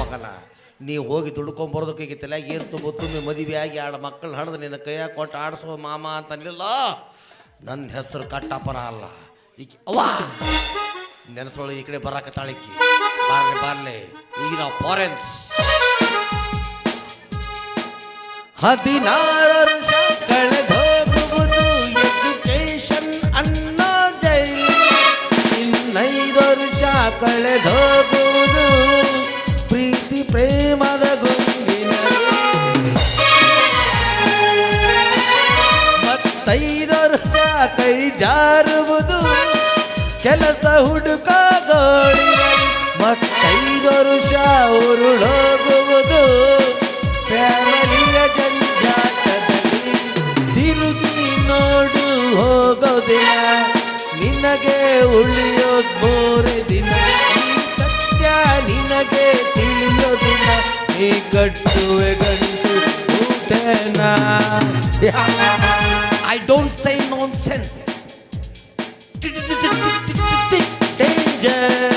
ಮಗನ, ನೀ ಹೋಗಿ ದುಡ್ಕೊಂಬರೋದಕ್ಕೆ ತಲೆಯಾಗ ಏನು ತುಂಬ, ತುಂಬಿ ಮದುವೆ ಆಗಿ ಎರಡು ಮಕ್ಕಳು ಹಣದ ನಿನ್ನ ಕೈಯಾಗ ಕೊಟ್ಟು ಆಡಿಸೋ ಮಾಮ ಅಂತ ಅನ್ಲಿಲ್ಲ ನನ್ನ ಹೆಸರು ಕಟ್ಟಪ್ಪನ ಅಲ್ಲ. ಈಕೆ ಅವ ನೆನೆಸೋಳು ಈ ಕಡೆ ಬರಕ ತಾಳಿಕೆ ಬಾರ್ಲಿ ಬಾರ್ಲಿ. ಈಗ ನಾವು ಫಾರೆನ್ಸ್ ಹದಿನಾರು ಕಳೆದೋಗುವುದು ಎಜುಕೇಶನ್ ಅನ್ನೋ ಜೈಲು ಇನ್ನೈದು ವರ್ಷ ಕಳೆದೋಗುವುದು ಪ್ರೀತಿ ಪ್ರೇಮದ ಗುಂಗಿನಲ್ಲಿ ಮತ್ತೈದು ವರ್ಷ ಕೈ ಜಾರುವುದು. ಕೆಲಸ ಹುಡುಕೋ ಗೋಡಿನಲ್ಲಿ ಮತ್ತೈದು ವರ್ಷ ಉರುಳೋಗುವುದು ಫ್ಯಾಮಿಲಿಯ ಜಂಜಾಟದಲ್ಲಿ ತಿರುಗಿ ನೋಡು ಹೋಗೋದಿನ ನಿನಗೆ ಉಳಿಯೋದ್ ಮೂರೇ ದಿನ. ನಿನಗೆ ತಿಳಿಯೋ ದಿನ ನೀ ಕಟ್ಟುವೆ ಗಂಟು ಊಟನ? I don't say non sense danger.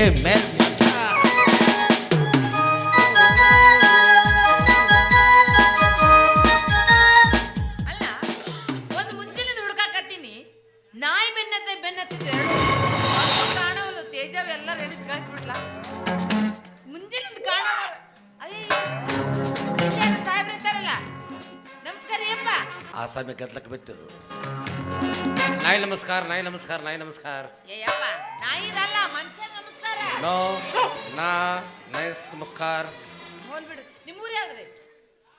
50 mes. ಅಲ್ಲ ಒಂದು ಮುಂಜಿನಿಂದ ಹುಡುಕಾಕತ್ತೀನಿ. ನಾಯಿ ಬೆನ್ನತ್ತೆ ಬೆನ್ನತ್ತಿದ್ದು ಎರಡು. ಕಾಣವಲ್ಲ ತೇಜವ್ ಎಲ್ಲ ರೆವಿಸ್ ಕಳಿಸ್ಬಿಟ್ಲ ಮುಂಜಾನೆ ಕಾಣವರ ಅಯ್ಯ ಸಾಹೇಬ್ರು ಇರ್ತಾರಲ್ಲ ನಮಸ್ಕಾರ ಅಪ್ಪ ಆಸಾಮಿ ಗದ್ಲಕ್ಕೆ ಬಿತ್ತು ನಾಯಿ ನಮಸ್ಕಾರ ನಾಯಿ ನಮಸ್ಕಾರ ನಾಯಿ ನಮಸ್ಕಾರ. ಏಯಪ್ಪ ನಾಯಿದಲ್ಲ ಮನುಷ್ಯ ನಮಸ್ಕಾರ ನೋ ನಾ ನೈಸ್ ನಮಸ್ಕಾರ ಹೋಗ್ಬಿಡು. ನಿಮ್ಮೂರು ಯಾವ್ದ್ರಿ?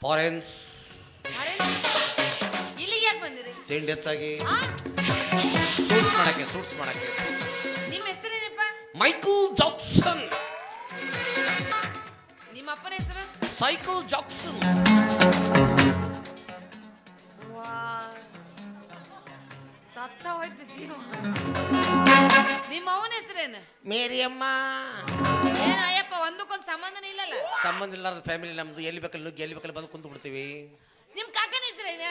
ಫಾರೆನ್ಸ್. ಇಲ್ಲಿಗೆ ಯಾಕೆ ಬಂದಿರಿ? ತಿಂಡಿ ಹೆಚ್ಚಾಗಿ? ಸೂಟ್ಸ್ ಮಾಡಕ್ಕೆ ಸೂಟ್ಸ್ ಮಾಡಕ್ಕೆ ಸಂಬಂಧ ಇಲ್ಲಾರ್ದ ಫ್ಯಾಮಿಲಿ ನಮ್ದು ಎಲ್ಲಿ ಬೇಕಲ್ಲಿ ನುಗ್ಗಿ ಎಲ್ಲಿ ಬೇಕಲ್ಲಿ ಬಂದು ಕುಂತು ಬಿಡ್ತೀವಿ ನಿಮ್ಮ ಕಾಕನ ಹೆಸರೇನ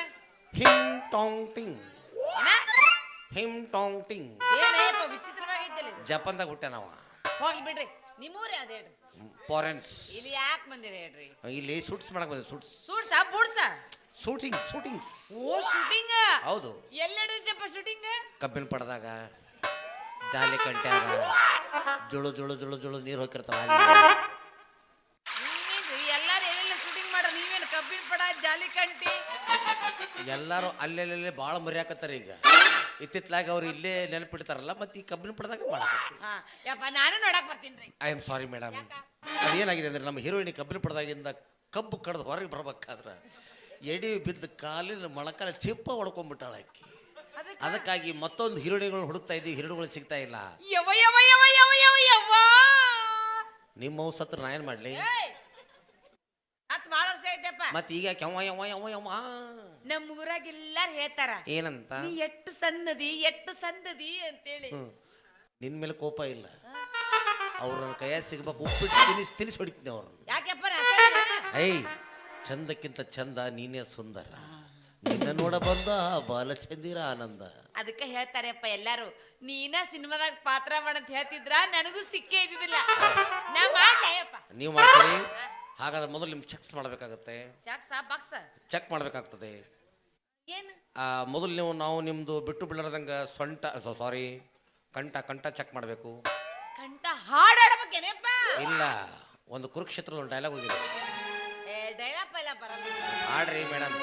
ಹಿಮ್ ಟಾಂಗ್ ಟಿಂಗ್. ಹಿಮ್ ಟಾಂಗ್ ಟಿಂಗ್. ಏನು? ಅಯ್ಯಪ್ಪ ವಿಚಿತ್ರವಾಗಿದ್ದಲ್ಲ. ಜಪಾನ್ದಾಗ ಹುಟ್ಟ ನಾವು? ಹೋಗ್ಲಿ ಬಿಡ್ರಿ. ನಿಮ್ಮೂರು ಯಾವ್ದು ಹೇಳ್ರಿ. ಫಾರೆನ್ಸ್ ಇಲ್ಲಿ ಯಾಕೆ ಬಂದಿರಿ ಹೇಳ್ರಿ? ಇಲ್ಲಿ ಸೂಟ್ಸ್ ಮಾಡಕ್ ಬಂದ ಸೂಟ್ಸ್ ಸೂಟ್ಸಾ ಬುಡ್ಸ ಶೂಟಿಂಗ್ ಶೂಟಿಂಗ್ಸ್ ಓ ಶೂಟಿಂಗ್ ಹೌದು. ಎಲ್ಲಿ ನಡೆದಪ್ಪ ಶೂಟಿಂಗ್ ಕಬ್ಬಿನ ಪಡದಾಗ ಜಾಲಿ ಕಂಟ್ಯಾಗ ಜುಳು ಜುಳು ಜುಳು ಜುಳು ನೀರು ಹೋಗಿರ್ತಾವ ಅಲ್ಲಿ ಎಲ್ಲಾರು ಎಲ್ಲೆಲ್ಲ ಶೂಟಿಂಗ್ ಮಾಡ್ರ ನೀವೇನು ಕಬ್ಬಿನ ಪಡ ಜಾಲಿ ಕಂಟಿ ಎಲ್ಲರೂ ಅಲ್ಲೆಲ್ಲೇ ಭಾಳ ಮರ್ಯಾಕತ್ತಾರ ಈಗ. ಇತ್ತಿತ್ಲಾಗ ಅವ್ರು ಇಲ್ಲೇ ನೆನಪಿಡ್ತಾರಲ್ಲ ಮತ್ತೆ ಈ ಕಬ್ಬಿನ ಪಡೆದಾಗ ಮಾಡಕತ್ತಿ ಹಾ ಯಪ್ಪ ನಾನು ನೋಡಕ್ ಬರ್ತೀನಿ ಐ ಆಮ್ ಸಾರಿ ಮೇಡಮ್? ಅದೇನಾಗಿದೆ ಅಂದ್ರೆ ನಮ್ಮ ಹೀರೋಯಿನಿ ಕಬ್ಬಿನ ಪಡೆದಾಗಿಂದ ಕಬ್ಬು ಕಡ್ದು ಹೊರಗೆ ಬರ್ಬೇಕಾದ್ರೆ ಎಡಿ ಬಿದ್ದ ಕಾಲಿನ ಮೊಳಕಾಲ ಚಿಪ್ಪ ಹೊಡ್ಕೊಂಡ್ಬಿಟ್ಟಾಳ ಆಕಿ. ಅದಕ್ಕೆ? ಅದಕ್ಕಾಗಿ ಮತ್ತೊಂದು ಹೀರೋಯಿನಿಗಳನ್ನ ಹುಡುಕ್ತಾ ಇದ್ದೀವಿ ಹೀರೋಗಳು ಸಿಗ್ತಾ ಇಲ್ಲ. ಯವ ಯವ ಯವ ಯವ ಯವ ಯವ್ವ. ನಿಮ್ಮ ಸತ್ರ ನಾ ಏನು ಮಾಡಲಿ? ಏಯ್! ಐತೆಪ್ಪ ಮತ್ತೆ ಈಗ ಯಾಕೆ ಯವ ಯವ ಯವ ಯವ ನಮ್ಮ ಊರಾಗ ಎಲ್ಲಾರು ಹೇಳ್ತಾರ. ಏನಂತ? ನೀ ಎಟ್ಟು ಸಣ್ಣದಿ ಎಟ್ಟು ಸಣ್ಣದಿ ಅಂತೇಳಿ. ಹ್ಮ್. ನಿನ್ ಮೇಲೆ ಕೋಪ ಇಲ್ಲ. ಅವ್ರ ನನ್ನ ಸಿಗಬೇಕು ಸಿಗ್ಬೇಕು ಉಪ್ಪಿಟ್ಟು ತಿನಿಸ್ ತಿನಿಸ್ ಹೊಡಿತೀನಿ ಅವ್ರನ್ನ ಯಾಕೆಪ್ಪ ನಾ? ಐ ಚಂದಕ್ಕಿಂತ ಚಂದ ನೀನೇ ಸುಂದರ. ನಿನ್ನ ನೋಡ ಬಂದ ಬಾಲಚಂದಿರ ಆನಂದ. ಅದಕ್ಕೆ ಹೇಳ್ತಾರಪ್ಪ ಎಲ್ಲಾರು ನೀನ ಸಿನಿಮಾದಾಗ ಪಾತ್ರ ಮಾಡಂತ ಹೇಳ್ತಿದ್ರ ನನಗೂ ಸಿಕ್ಕೇ ಇದ್ದಿದ್ದಿಲ್ಲ. ನಾ ನೀವು ಮಾಡ್ತೀರಿ? ಹಾಗಾದ್ರೆ ಮೊದಲು ನಿಮ್ಗೆ ಚೆಕ್ಸ್ ಮಾಡಬೇಕಾಗತ್ತೆ. ಚಾಕ್ಸ ಬಾಕ್ಸ ಚೆಕ್ ಮಾಡಬೇಕಾಗ್ತದೆ. ಏನು? ಮೊದಲು ನೀವು ನಾವು ನಿಮ್ಮದು ಬಿಟ್ಟು ಬಿಡಲಾರ್ದಂಗೆ ಸೊಂಟ ಸಾರಿ ಕಂಠ ಕಂಠ ಚೆಕ್ ಮಾಡಬೇಕು. ಕಂಠ ಇಲ್ಲ ಒಂದು ಕುರುಕ್ಷೇತ್ರದ ಒಂದು ಡೈಲಾಗ್ ಹೋಗಿದೆ. ಏ ಡೈಲಾಗ್ ಪೈಲ ಬರಲ್ಲ. ಆಡ್ರಿ ಮೇಡಮ್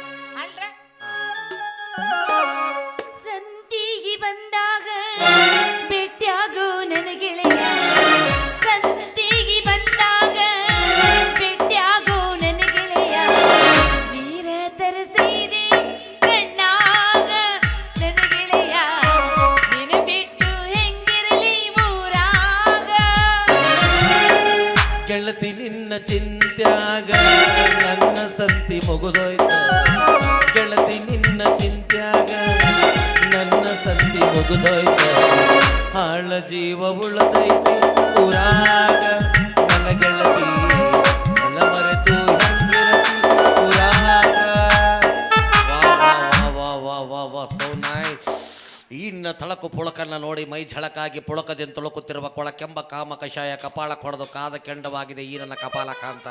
ಥಳಕು ಪುಳಕನ್ನ ನೋಡಿ ಮೈ ಝಳಕಾಗಿ ಪುಳಕದಿಂದ ತುಳುಕುತ್ತಿರುವ ಕೊಳಕೆಂಬ ಕಾಮ ಕಷಾಯ ಕಪಾಳ ಕೊಡದು ಕಾದ ಕೆಂಡವಾಗಿದೆ ಈ ನನ್ನ ಕಪಾಲ ಕಾಂತ.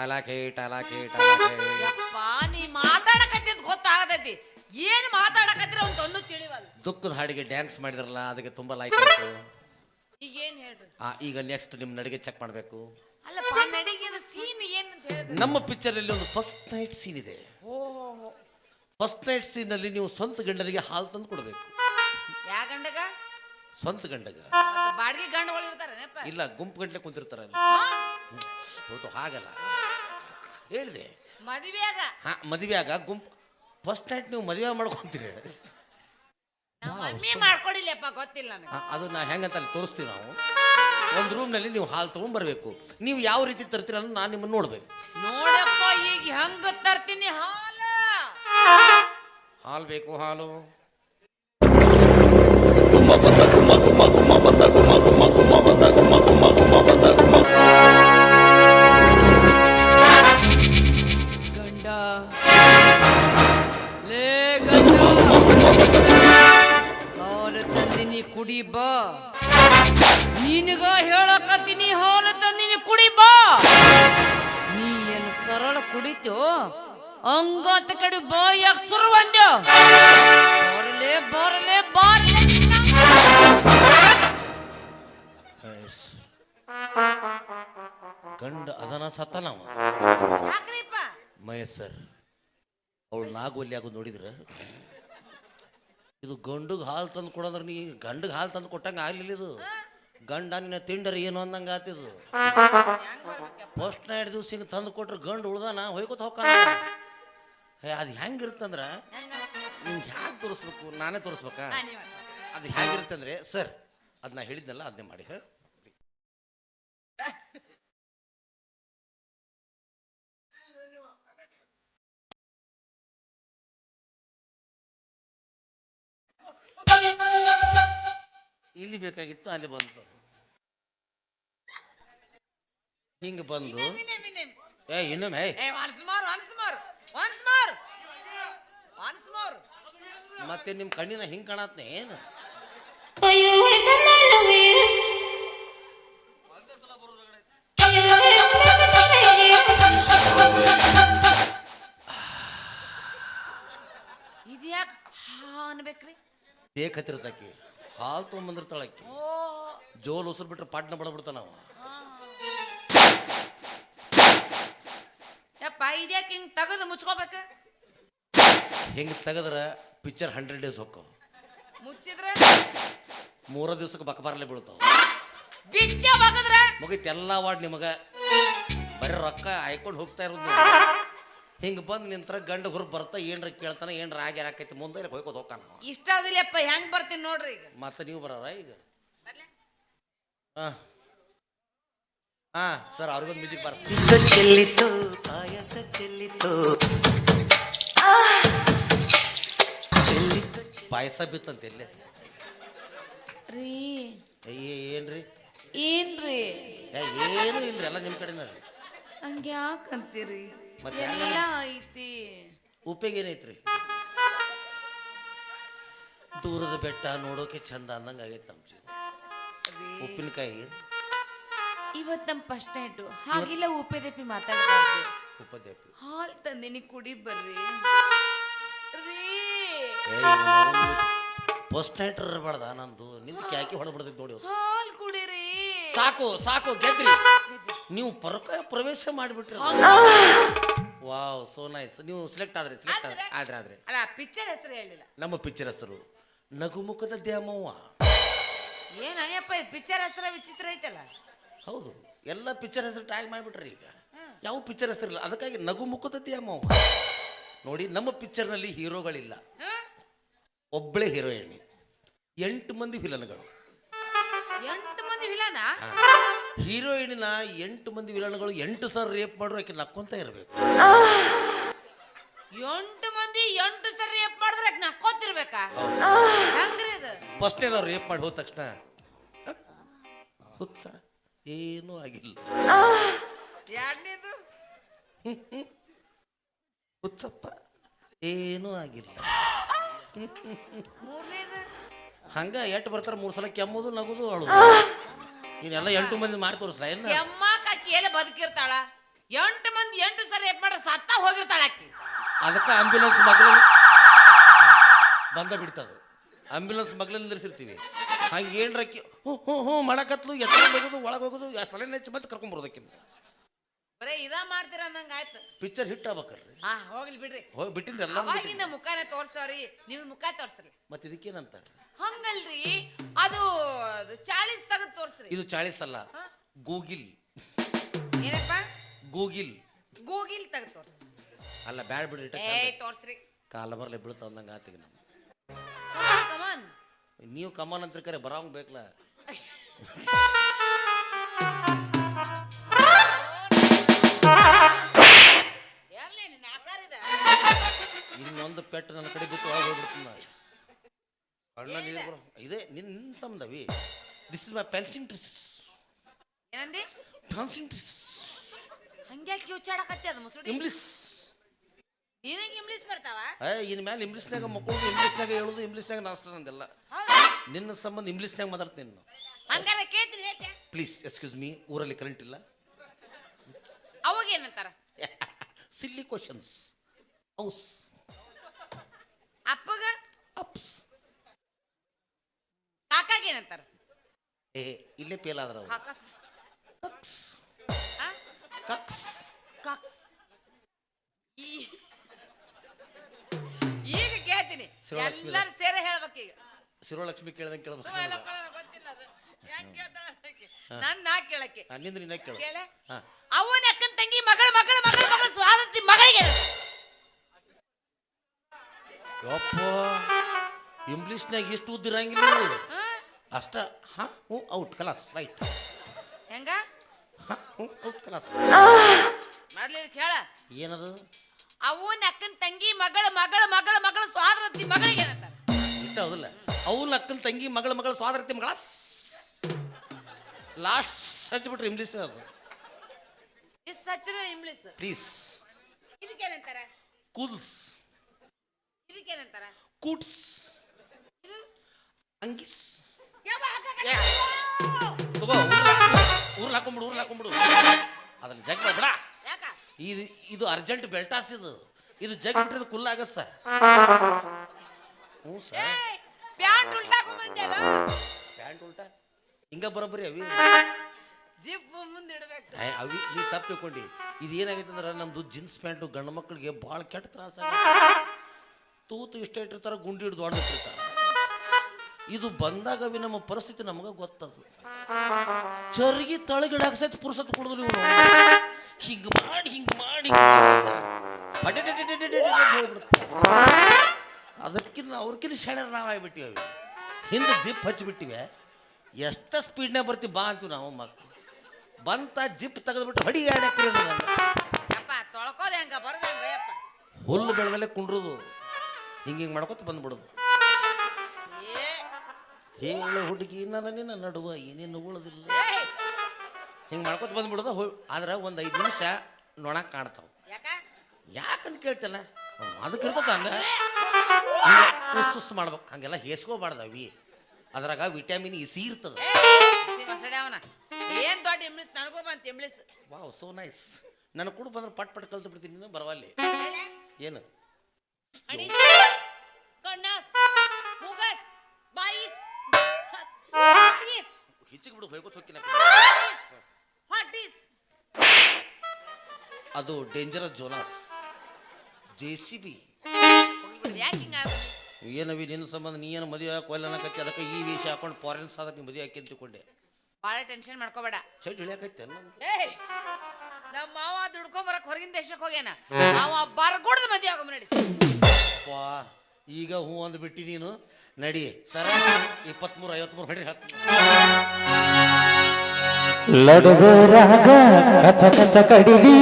ಅಲಾಕೇಟ್ ಅಲಾಕೇಟ್ ಯಪ್ಪ ನೀ ಮಾತಾಡಕತ್ತಿದ್ ಗೊತ್ತಾಗತೈತಿ. ಏನ್ ಮಾತಾಡಕತ್ತಿರ ಅಂತ ಒಂದು ತಿಳಿವಲ್ಲ ದುಃಖದ ಹಾಡಿಗೆ ಡ್ಯಾನ್ಸ್ ಮಾಡಿದ್ರಲ್ಲ ಅದಕ್ಕೆ ತುಂಬಾ ಲೈಕ್ ಆಯ್ತು ಈಗ ಏನ್ ಹೇಳ್ರಿ ಆ, ಈಗ ನೆಕ್ಸ್ಟ್ ನಿಮ್ಮ ನಡಿಗೆ ಚೆಕ್ ಮಾಡಬೇಕು. ಅಲ್ಲಪ್ಪ ನಡಿಗೆ ಸೀನ್ ಏನ್ ಅಂತ ಹೇಳ್ರಿ ನಮ್ಮ ಪಿಕ್ಚರಲ್ಲಿ ಒಂದು ಫಸ್ಟ್ ನೈಟ್ ಸೀನ್ ಇದೆ. ಓ ಫಸ್ಟ್ ನೈಟ್ ಸೀನಲ್ಲಿ ನೀವು ಸ್ವಂತ ಗಂಡನಿಗೆ ಹಾಲು ತಂದು ಕೊಡಬೇಕು. ಯಾ ಗಂಡಗ? ಸ್ವಂತ ಗಂಡಗ. ಬಾಡಿಗೆ ಗಂಡಗಳು ಇರ್ತಾರೇನಪ್ಪ ಇಲ್ಲ ಗುಂಪು ಗಂಟ್ಲೆ ಕುಂತಿರ್ತಾರ? ಹೌದು ಹಾಗಲ್ಲ. ಹೇಳಿದೆ. ಮದ್ವೆಯಾಗ? ಹಾ ಮದುವೆಯಾಗ ಗುಂಪು ಫಸ್ಟ್ ನೈಟ್ ನೀವು ಮದುವೆ ಮಾಡ್ಕೊಂತೀರಿ. ಮಮ್ಮಿ ಮಾಡ್ಕೊಡಿಲ್ಲಪ್ಪ ಗೊತ್ತಿಲ್ಲ ನನಗೆ. ಅದು ನಾ ಹೆಂಗಂತ ಅಲ್ಲಿ ತೋರಿಸ್ತೀವಿ ನಾವು. ಒಂದು ರೂಮ್ನಲ್ಲಿ ನೀವು ಹಾಲು ತಗೊಂಡ್ ಬರಬೇಕು. ನೀವು ಯಾವ ರೀತಿ ತರ್ತೀರ ಅಂದ್ರೆ ನಾನು ನಿಮ್ಮನ್ನು ನೋಡ್ಬೇಕು. ನೋಡಪ್ಪ ಈಗ ಹೆಂಗ ತರ್ತೀನಿ ಹಾಲು? ಹಾಲು ಬೇಕು ಹಾಲು. ತಂದಿನಿ ಕುಡಿ ಬಾ ನಿನಗ ಹೇಳಕತ್ತೀನಿ ಹಾಲು ತಂದಿನಿ ಕುಡಿ ಬಾ ನೀ ಏನು ಸರಳ ಕುಡಿತು ಹಂಗಂತ ಕಡೆ ಬಾಯಾಗ ಸುರು ಗಂಡ ಅದನ ಸತ್ತ ನಾವು ಯಾಕ್ರಿಪ್ಪ ಅವಳು ನಾಗೋಲಿ ಆಗೋದು ನೋಡಿದ್ರ? ಇದು ಗಂಡಗ್ ಹಾಲು ತಂದು ಕೊಡಂದ್ರೆ ನೀ ಗಂಡಗ್ ಹಾಲು ತಂದು ಕೊಟ್ಟಂಗೆ ಆಗ್ಲಿಲ್ಲ ಇದು. ಗಂಡ ನಿನ್ನ ತಿಂಡರ್ ಏನು ಅಂದಂಗೆ ಆತಿದು ಫಸ್ಟ್ ನೈಟ್ ದಿವ್ಸ ಹಿಂಗೆ ತಂದು ಕೊಟ್ರೆ ಗಂಡು ಉಳ್ದಾನ ಹೊಯ್ಕೋತ ಹೋಗ ಅದು ಹೆಂಗಿರುತ್ತಂದ್ರ ನಿಂಗೆ ಹ್ಯಾಗೆ ತೋರಿಸ್ಬೇಕು? ನಾನೇ ತೋರಿಸ್ಬೇಕಾ? ಅದು ಹೆಂಗಿರುತ್ತಂದ್ರೆ ಸರ್ ಅದನ್ನ ಹೇಳಿದ್ನಲ್ಲ ಅದನ್ನೇ ಮಾಡಿ ಇಲ್ಲಿ ಬೇಕಾಗಿತ್ತು ಅಲ್ಲಿ ಬಂತು. ಹಿಂಗೆ ಬಂದು. ಏ ಇನ್ನೊಮ್ಮೆ. ಮತ್ತೆ ನಿಮ್ಮ ಕಣ್ಣಿನ ಹಿಂಗೆ ಕಾಣತ್ನೆ ಏನು? ಇದ್ಯಾಕ್ ಹಾ ಅನ್ಬೇಕ್ರಿ? ಬೇಕತ್ತಿರ್ತಾಕಿ ಹಾಲು ತೊಗೊಂಬಂದಿರ್ತಾಳಕ್ಕಿ ಓ. ಜೋಲ್ ಉಸಿರು ಬಿಟ್ರೆ ಪಾಟ್ನ ಬಡಬಿಡ್ತಾನ ನಾವು ಯಪ್ಪ ಇದ್ಯಾಕೆ ಹಿಂಗ್ ತೆಗೆದು ಮುಚ್ಕೋಬೇಕ? ಹೆಂಗೆ ತೆಗದ್ರ ಪಿಕ್ಚರ್ ಹಂಡ್ರೆಡ್ ಡೇಸ್ ಹೊಕ್ಕ. ಮುಚ್ಚಿದ್ರ? ಮೂರ ದಿವ್ಸಕ್ಕೆ ಬರಲೇ ಬೀಳ್ತಾವ. ಬಿಚ್ಚ ಬಗದ್ರ ಮುಗಿತ್ ಎಲ್ಲ ವಾರ್ಡ್ ನಿಮಗ. ಬರೀ ರೊಕ್ಕ ಹಾಯ್ಕೊಂಡು ಹೋಗ್ತಾ ಇರೋದು. ಹಿಂಗೆ ಬಂದು ನಿಂತರ ಗಂಡ ಹುರು ಬರ್ತಾ ಏನ್ರ ಕೇಳ್ತಾನೆ ಏನ್ರ ಆಗ್ಯಾರ ಆಕೈತಿ ಮುಂದೆ ಇಲ್ಲಿ ಹೋಯ್ಕೋದು ಹೋಗ್ತಾನ. ಇಷ್ಟ ಅದಿಲ್ಲಪ್ಪ ಹೆಂಗ್ ಬರ್ತೀನಿ ನೋಡ್ರಿ ಈಗ. ಮತ್ತೆ ನೀವು ಬರೋರ ಈಗ? ಹಾ. ಹಾ ಸರ್ ಅವ್ರಿಗೊಂದು ಮ್ಯೂಸಿಕ್ ಬರ್ತದೆ ಇದು ಚೆಲ್ಲಿತು ಪಾಯಸ ಚೆಲ್ಲಿತು. ಚೆಲ್ಲಿತು ಪಾಯಸ ಬಿತ್ತಂತ ಎಲ್ಲೇ ರೀ. ಅಯ್ಯೇ ಏನ್ರಿ? ಏನ್ರಿ? ಏನು ಇಲ್ರಿ ಎಲ್ಲ ನಿಮ್ಮ ಕಡೆನ. ಹಂಗ್ಯಾಕಂತೀರಿ ಮತ್ತೆ ಎಲ್ಲ ಐತಿ ದೂರದ ಬೆಟ್ಟ ನೋಡೋಕೆ ಚಂದ ಅಂದಂಗೆ ಆಗೈತೆ ನಮ್ಮ ಜೀವನ. ಉಪ್ಪಿನಕಾಯಿ? ಇವತ್ ನಮ್ ಫಸ್ಟ್ ನೈಟ್. ಹಾಗಿಲ್ಲ ಉಪ್ಪದೇಪಿ ಮಾತಾಡಿ ಉಪ್ಪದೇಪಿ. ಹಾಲ್ ತಂದಿನಿ ಕುಡಿ ಬರ್ರಿ. ರೀ. ಫಸ್ಟ್ ನೈಟ್ ಇರಬಾರ್ದ ನಂದು. ನಿಂದು ಕ್ಯಾಕಿ ಹೊಡೆದ್ಬಿಡ್ತೈತೆ ನೋಡಿ ಹಾಲ್ ಕುಡಿರಿ. ಸಾಕು ಸಾಕು ಗೆದ್ರಿ. ನೀವು ಪರಕ ಪ್ರವೇಶ ಮಾಡಿಬಿಟ್ರಿ ವಾವ್ ಸೋ ನೈಸ್ ನೀವು ಸೆಲೆಕ್ಟ್ ಆದ್ರೆ ಸೆಲೆಕ್ಟ್ ಆದ್ರೆ ಆದ್ರೆ ಆದ್ರೆ ಅಲ್ಲ ಪಿಕ್ಚರ್ ಹೆಸರು ಹೇಳಿಲ್ಲ. ನಮ್ಮ ಪಿಕ್ಚರ್ ಹೆಸರು ನಗುಮುಖದ ದ್ಯಾಮವ್ವ. ಏನ ಅಯ್ಯಪ್ಪ ಪಿಕ್ಚರ್ ಹೆಸರು ವಿಚಿತ್ರ ಐತಲ್ಲ. ಹೌದು ಎಲ್ಲ ಪಿಕ್ಚರ್ ಹೆಸರು ಟ್ಯಾಗ್ ಮಾಡಿಬಿಟ್ರಿ ಈಗ. ಯಾವ ಪಿಕ್ಚರ್ ಹೆಸರಿಲ್ಲ ಅದಕ್ಕಾಗಿ ನಗುಮುಖದ ದ್ಯಾಮವ್ವ. ನೋಡಿ ನಮ್ಮ ಪಿಕ್ಚರ್ನಲ್ಲಿ ಹೀರೋಗಳಿಲ್ಲ. ಒಬ್ಬಳೆ ಒಬ್ಬಳೇ ಹೀರೋಯಿನ್. ಎಂಟು ಮಂದಿ ವಿಲನ್ಗಳು ಎಂಟು ಮಂದಿ ವಿಲನ ಹೀರೋಯಿನ್ನ ಎಂಟು ಮಂದಿ ವಿಲನ್ಗಳು ಎಂಟು ಸರ್ ರೇಪ್ ಮಾಡ್ರು ಆಕೆ ನಕ್ಕೊಂತ ಇರಬೇಕು. ಎಂಟು ಮಂದಿ ಎಂಟು ಸರಿ ರೇಪ್ ಮಾಡಿದ್ರೆ ಆಕಿ ನಕ್ಕೋತಿರ್ಬೇಕಾ? ಹಂಗ್ರೆ ಇದು ಫಸ್ಟ್ನೇದವ್ರು ರೇಪ್ ಮಾಡಿ ಹೋದ ತಕ್ಷಣ? ಹುಚ್ಚ ಏನೂ ಆಗಿಲ್ಲ. ಎರಡನೇದು ಹುಚ್ಚಪ್ಪ ಏನೂ ಆಗಿಲ್ಲ. ಮೂರನೇದು? ಹಂಗ ಎಟ್ ಬರ್ತಾರೆ ಮೂರು ಸಲ ಕೆಮ್ಮುದು ನಗುದು ಅಳುದು. ಇನ್ನೆಲ್ಲ ಎಂಟು ಮಂದಿ ಮಾಡಿ ತೋರಿಸ್ಲ ಇಲ್ಲ ಕೆಮ್ಮಕ್ಕ ಎಲ್ಲಿ ಬದುಕಿರ್ತಾಳ. ಎಂಟು ಮಂದಿ ಎಂಟು ಸರಿ ಮಾಡ ಮಾಡ್ರ ಸತ್ತ ಹೋಗಿರ್ತಾಳ ಆಕಿ ಅದಕ್ಕೆ ಆಂಬ್ಯುಲೆನ್ಸ್ ಮಗ್ಲ ಬಂದ ಬಿಡ್ತದ. ಆಂಬ್ಯುಲೆನ್ಸ್ ಮಗ್ಲಲ್ಲಿ ನಿಲ್ಲಿಸಿರ್ತೀವಿ ಹಂಗೆ ಏನ್ರ ಅಕ್ಕಿ ಹ್ಞೂ ಹ್ಞೂ ಹ್ಞೂ ಮಾಡಕತ್ಲು ಎತ್ಕೊಂಡು ಹೋಗೋದು ಒಳಗೆ ಹೋಗೋದು ಸಲ ನೆಚ್ಚಿ ಮತ್ತೆ ಕರ್ಕೊಂಬರೋದಕ್ಕಿಂತ ಬರೇ ಇದ ಮಾಡ್ತೀರ ಅಂದಂಗ ಆಯ್ತು. ಪಿಕ್ಚರ್ ಹಿಟ್ ಆಗ್ಬೇಕಲ್ರಿ ಹಾ ಹೋಗ್ಲಿ ಬಿಡ್ರಿ. ಹೋಗಿ ಎಲ್ಲ ಅವಾಗಿಂದ ಮುಖಾನೇ ತೋರ್ಸವ್ರಿ ನಿಮ್ ಮುಖ ತೋರ್ಸ್ರಿ. ಮತ್ತೆ ಇದಕ್ಕೇನಂತ ಹಂಗಲ್ರಿ? ಅದು ಚಾಳಿಸ್ ತೆಗೆದು ತೋರ್ಸ್ರಿ. ಇದು ಚಾಳಿಸ್ ಅಲ್ಲ ಗೂಗಿಲ್. ಏನಪ್ಪ? ಗೂಗಿಲ್. ಗೂಗಿಲ್ ತೆಗೆದು ತೋರ್ಸ್ರಿ. ಅಲ್ಲ ಬ್ಯಾಡ್ ಬಿಡ್ರಿ ಇಟ್ಟ ಏ ಚಂದ ತೋರ್ಸ್ರಿ. ಕಾಲ ಬರಲಿ ಬೀಳ್ತಾ ಅಂದಂಗೆ ಆತಿಗೆ ನಾವು ಕಮಾನ್ ನೀವು ಕಮಾನ್ ಅಂತ ಕರೆ ಬರೋಂಗ್ ಬೇಕಲ್ಲ ಇನ್ನೊಂದು ಪೆಟ್ಟು ನನ್ನ ಕಡೆ ಬಿಟ್ಟು ಒಳಗೆ ಹೋಗ್ಬಿಡ್ತೀನಿ ನಾನು. ಅಣ್ಣ ನೀರು ಬರೋ ಇದೇ ನಿನ್ನ ಸಂಬಂಧವಿ. ದಿಸ್ ಇಸ್ ಮೈ ಪೆನ್ಸಿಂಗ್ ಟ್ರಿಸ್ ಏನಂದಿ? ಪೆನ್ಸಿಂಗ್ ಟ್ರಿಸ್ ಹಂಗ್ಯಾಕೆ ಕಿವುಚಾಡಕತ್ತಿ ಅದು ಮುಸುಡಿ? ಇಂಗ್ಲಿಷ್ ನಿನಗೆ ಇಂಗ್ಲಿಷ್ ಬರ್ತಾವ? ಏ ಇನ್ನು ಮ್ಯಾಲೆ ಇಂಗ್ಲೀಷ್ನಾಗ ಮಕ್ಕಳು ಇಂಗ್ಲೀಷ್ನಾಗ ಹೇಳೋದು ಇಂಗ್ಲೀಷ್ನಾಗ ನಾಷ್ಟ ನಂದೆಲ್ಲ. ಹೌದಾ? ನಿನ್ನ ಸಂಬಂಧ ಇಂಗ್ಲೀಷ್ನಾಗ ಮಾತಾಡ್ತೀನಿ ನಾನು. ಹಂಗಾರೆ ಕೇಳ್ತೀನಿ ಹೇಳ್ತೆ ಪ್ಲೀಸ್ ಎಕ್ಸ್ಕ್ಯೂಸ್ ಮೀ ಊರಲ್ಲಿ ಕರೆಂಟ್ ಇಲ್ಲ. ಅವಾಗ ಏನಂತಾರ? ಸಿಲ್ಲಿ ಕ್ವಶನ್ಸ್ ಹೌಸ್ ಏ ಇಲ್ಲೇ ಫೇಲ್ ಆದ್ರ ಅವ್ರು. ಕಾಕಸ್. ಕಕ್ಸ್. ಆ? ಕಕ್ಸ್. ಕಾಕ್ಸ್. ಈ- ಈಗ ಕೇಳ್ತೀನಿ. ಶಿವಲಕ್ಷ್ಮಿ ಎಲ್ಲರೂ ಸೇರೆ ಹೇಳ್ಬೇಕೀಗ ಶಿರೋಲಕ್ಷ್ಮಿ ಕೇಳ್ದಂಗೆ ಕೇಳ್ಬೇಕು ಇಲ್ಲ, ಗೊತ್ತಿಲ್ಲ ಅದು. ಯಾಕ್ ಕೇಳ್ತಾಳ ಆಕಿ? ನಾನ್ ನಾ ಕೇಳಕ್ಕೆ? ನಿಂದು ನಿನ್ನ ಕೇಳು? ಕೇಳೆ? ಹಾ. ಅವನ ಅಕ್ಕನ ತಂಗಿ ಮಗಳ ಮಗಳ ಮಗಳ ಮಗಳ ಸ್ವಾದತಿ ಮಗಳಿಗೆ. ಯಪ್ಪ ಇಂಗ್ಲೀಷ್ನಾಗ ಎಷ್ಟು ಉದ್ದಿರಂಗಿಲ್ಲ ಹಾ? ಅಷ್ಟ ಹಾ ಹ್ಞೂ ಔಟ್ ಕಲಾಸ್ ರೈಟ್ ಹೆಂಗ? ಹಾ ಹ್ಞೂ ಔಟ್ ಕಲಾಸ್ ಮೊದ್ಲು ಕೇಳ. ಏನದು? ಅವನ ಅಕ್ಕನ ತಂಗಿ ಮಗಳ ಮಗಳ ಮಗಳ ಮಗಳ ಸ್ವಾದತಿ ಮಗಳಿಗೆ ಏನಂತಾರೆ ಇಷ್ಟ ಹೌದಲ್ಲ ಅವನ ಅಕ್ಕನ ತಂಗಿ ಮಗಳ ಮಗಳ ಸ್ವಾದರತಿ ಮಗಳ. ಲಾಸ್ಟ್ ಹಚ್ಬಿಟ್ರೆ ಇಂಗ್ಲೀಷ್ ಅದು. ಇಸ್ ಸಚ್ಚಿನ ಇಂಗ್ಲಿಷ್ ಪ್ಲೀಸ್ ಏನಂತಾರೆ ಕೂಲ್ಸ್ ಇದಕ್ಕೇನಂತಾರ? ಕೂಟ್ಸ್. ಇದು? ಅಂಗಿಸ್. ತಗೋ ಊರ್ಲ್ ಹಾಕೊಂಬಿಡು ಅದನ್ನ ಜಗ್ ಬಿಡ ಇದು ಇದು ಅರ್ಜೆಂಟ್ ಬೆಲ್ಟಾಸ್ ಇದು. ಇದು ಜಗ್ ಬಿಟ್ರೆ ಕುಲ್ಲಾಗಸ್ ಹ್ಞೂ ಸರ್. ಏಯ್, ಪ್ಯಾಂಟ್ ಉಲ್ಟಾ ಹಿಂಗ ಬರೋಬ್ಬರಿ ಅವಿ. ಅವಿ ನೀ ತಪ್ಪು ತಿಳ್ಕೊಂಡಿ. ಇದು ಏನಾಗೈತೆ ಅಂದ್ರೆ ನಮ್ದು ಜೀನ್ಸ್ ಪ್ಯಾಂಟು ಗಂಡು ಮಕ್ಕಳಿಗೆ ಭಾಳ ಕೆಟ್ಟ ತ್ರಾಸ ತೂತು ಇಷ್ಟ ಇಟ್ಟಿರ್ತಾರ ಗುಂಡಿ ಹಿಡಿದು ಹೊಡೆದಿಟ್ಟಿರ್ತಾರೆ ಇದು ಬಂದಾಗ ಅವಿ ನಮ್ಮ ಪರಿಸ್ಥಿತಿ ನಮಗೆ ಗೊತ್ತದು. ಚರ್ಗಿ ತಳಗಿಡಾಕ ಸಹಿತ ಪುರುಸತ್ ಕುಡಿದ್ರು ಇವರು? ಹಿಂಗ ಮಾಡಿ ಹಿಂಗ ಮಾಡಿ ಅದಕ್ಕಿಂತ ಅವ್ರಕ್ಕಿಂತ ಶೆಣರ್ ನಾವು ಆಗ್ಬಿಟ್ಟಿವಿ ಹಿಂದೆ ಜಿಪ್ ಹಚ್ಚಿಬಿಟ್ಟಿವೆ ಎಷ್ಟ ಸ್ಪೀಡ್ನಾಗ ಬರ್ತೀವಿ ಬಾ ಅಂತೀವಿ ನಾವು ಮಕ್ಕಳು ಬಂತ ಜಿಪ್ ತೆಗೆದ್ಬಿಟ್ಟು ಹೊಡಿ ಆಡಕ್ರಿ ಹುಲ್ಲು ಬೆಳೆದಲ್ಲೇ ಕುಂಡ್ರದು ಹಿಂಗೆ ಹಿಂಗೆ ಮಾಡ್ಕೊತ ಬಂದ್ಬಿಡೋದು ಹೇಳು ಹುಡುಗಿ ನನ್ನ ನಿನ್ನ ನಡುವ ಏನೇನು ಉಳಿದಿಲ್ಲ. ಹಿಂಗೆ ಮಾಡ್ಕೊತ ಬಂದ್ಬಿಡೋದು ಹೊ ಆದ್ರೆ ಒಂದು ಐದು ನಿಮಿಷ ನೊಣ ಕಾಣ್ತಾವ. ಯಾಕ? ಯಾಕಂತ ಕೇಳ್ತಲ್ಲ ಅದಕ್ಕೆ ಇರ್ತದ ಹಂಗ ಮಾಡ್ಬೇಕು ಹಂಗೆಲ್ಲ ಹೇಸ್ಕೋಬಾರ್ದವಿ ಅದ್ರಾಗ ವಿಟಮಿನ್ ಇ ಸಿ ಇರ್ತದ. ಏನ್ ದೊಡ್ಡ ಎಂಬ್ಲಿಸ್ ನನಗೂ ಬಂತ ಎಂಬ್ಲಿಸ್ ವಾವ್ ಸೋ ನೈಸ್ ನನ್ನ ಕೂಡ ಬಂದ್ರೆ ಪಟ್ ಪಟ್ ಕಲ್ತು ಬಿಡ್ತೀನಿ ನೀನು ಬರವಲ್ಲಿ. ಏನು? ಕಣ್ಣಸ್. ಅದು dangerous zones J C B ಏನವಿ ನಿನ್ನ ಸಂಬಂಧ ನೀ ಏನು ಮದುವೆ ಕೊಲ್ಲ ಅನ್ನಕತ್ತಿ? ಅದಕ್ಕೆ ಈ ವೇಷ ಹಾಕೊಂಡು ಫಾರಿನ್ಸ್ ಆದ್ರೆ ನೀ ಮದುವೆ ಹಾಕಿ ತಿಳ್ಕೊಂಡೆ ಭಾಳ ಟೆನ್ಷನ್ ಮಾಡ್ಕೋಬೇಡ. ಚೈಟ್ ಇಳಿಯಾಕೈತೆ ಏ ನಮ್ಮ ಮಾವ ದುಡ್ಕೊಂಡ್ ಬರಕ್ ಹೊರಗಿನ ದೇಶಕ್ಕೆ ಹೋಗ್ಯಾನ. ಅವ ಬರ್ಗುಡ್ದ ಮದ್ವೆ ಆಗ ನಡಿ. ವಾ ಈಗ ಹ್ಞೂ ಅಂದ್ಬಿಟ್ಟಿ ನೀನು. ನಡಿ ಸರ ಇಪ್ಪತ್ಮೂರು ಐವತ್ಮೂರು ಹೊಡಿ ಹಾಕ್ತೀನಿ ಲಡುಗೋರಾಗ ಕಚ ಕಚ ಕಡಿದಿ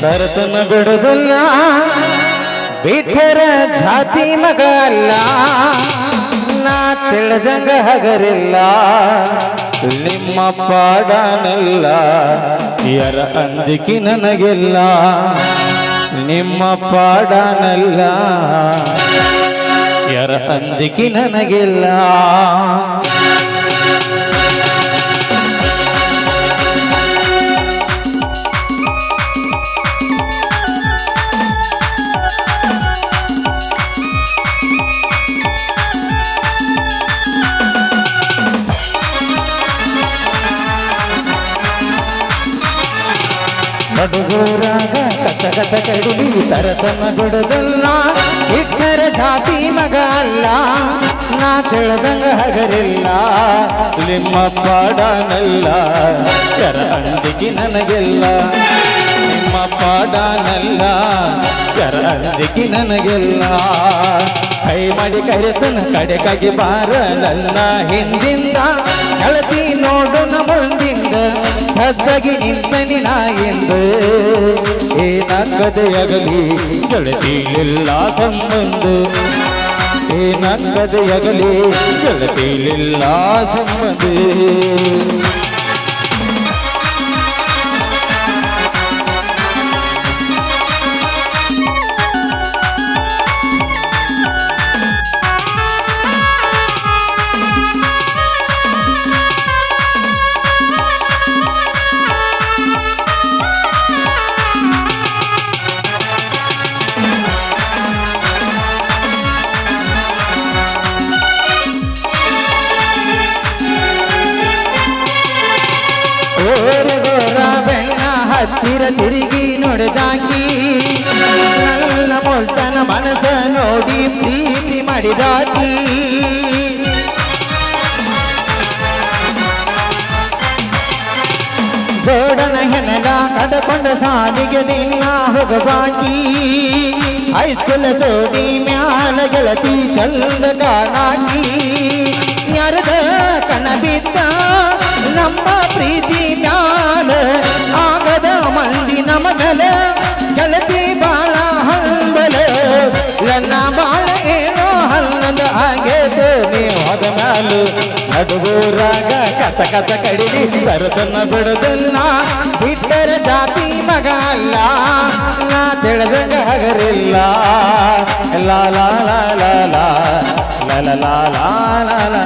ಸರಸನ ಬಿಡುದಿಲ್ಲ ಬಿಟ್ಟರ ಜಾತಿ ಮಗ ಅಲ್ಲ, ನಾ ತಿಳಿದಂಗ ಹಗರಿಲ್ಲ, ನಿಮ್ಮ ಪಾಡನಲ್ಲ, ಯರ ಅಂದಿಕಿ ನನಗಿಲ್ಲ, ನಿಮ್ಮ ಪಾಡನಲ್ಲ, ಯರ ಅಂಜಿಕೆ ನನಗಿಲ್ಲ. ಬಡುಗೂರಾಗ ಕಚ ಕಡಿಲಿ ತರತನ ಬಿಡುದಲ್ಲ ಇಟ್ಟರ ಜಾತಿ ಮಗ ಅಲ್ಲ, ನಾ ತಿಳಿದಂಗ ಹಗರಿಲ್ಲ. ನಿಮ್ಮ ಪಾಡನಲ್ಲ ಯರ ಅಂದಿಗೆ ನನಗೆಲ್ಲ. ನಿಮ್ಮ ಪಾಡನಲ್ಲ ಯರ ಅಂದಿಗೆ ನನಗೆಲ್ಲ. ಕೈ ಮಾಡಿ ಕರೆಸನ, ಕಡೆಗಾಗಿ ಬಾರ ನನ್ನ ಹಿಂದಿಂದ. ಕಳತಿ ನೋಡು ನಮ್ಮಿಂದ ಹಸಗಿ ನಿಂತನಿ ನಾ ಎಂದು. ಏನ ಕದೆಯಾಗಲಿ ಕಳತಿಲಿಲ್ಲ ಸಂಬಂಧು. ಏನ ಕದೆಯಾಗಲಿ ಕಳತಿಲಿಲ್ಲ ಸಂಬಂಧ. ಹತ್ತಿರ ತಿರುಗಿ ನೋಡಿದಾಕಿ, ನನ್ನ ಮುಳ್ತನ ಮನಸ್ಸ ನೋಡಿ ಪ್ರೀತಿ ಮಾಡಿದಾಕಿ. ಜೋಡನ ಹೆಣಗ ಕಡಕೊಂಡ ಸಾಲಿಗೆ ದಿನ ಹೋಗಬಾಕಿ ಹೈಸ್ಕೂಲ್ ಜೋಡಿ ಮ್ಯಾಲ ಗೆಳತಿ ಚಂದ ಕಾಣಾಕಿ ನ್ಯಾರದ ಕಣ ನಮ್ಮ ಪ್ರೀತಿ ಮ್ಯಾಲ ಆಗದ ಮಂದಿ ನಮಗಲ. ಗೆಳತಿ ಬಾಳ ಹಂಬಲ, ನನ್ನ ಬಾಳ ಏನೋ ಹಲ್ಲದ ಆಗೇದು ನೀವು ಹೋದ ಮ್ಯಾಲು. ನಡುಗೂರಾಗ ಕಚ ಕಚ ಕಡಿಲಿ ಸರದನ್ನ ಬಿಡದನ್ನ ಬಿಟ್ಟರ ಜಾತಿ ಮಗ ಅಲ್ಲ. ನಾ ತಿಳಿದಂಗ ಹಗರಿಲ್ಲ. ಲಾ ಲಾ ಲಾ ಲಾ ಲಾ ಲಾ ಲಾ ಲಾ ಲಾ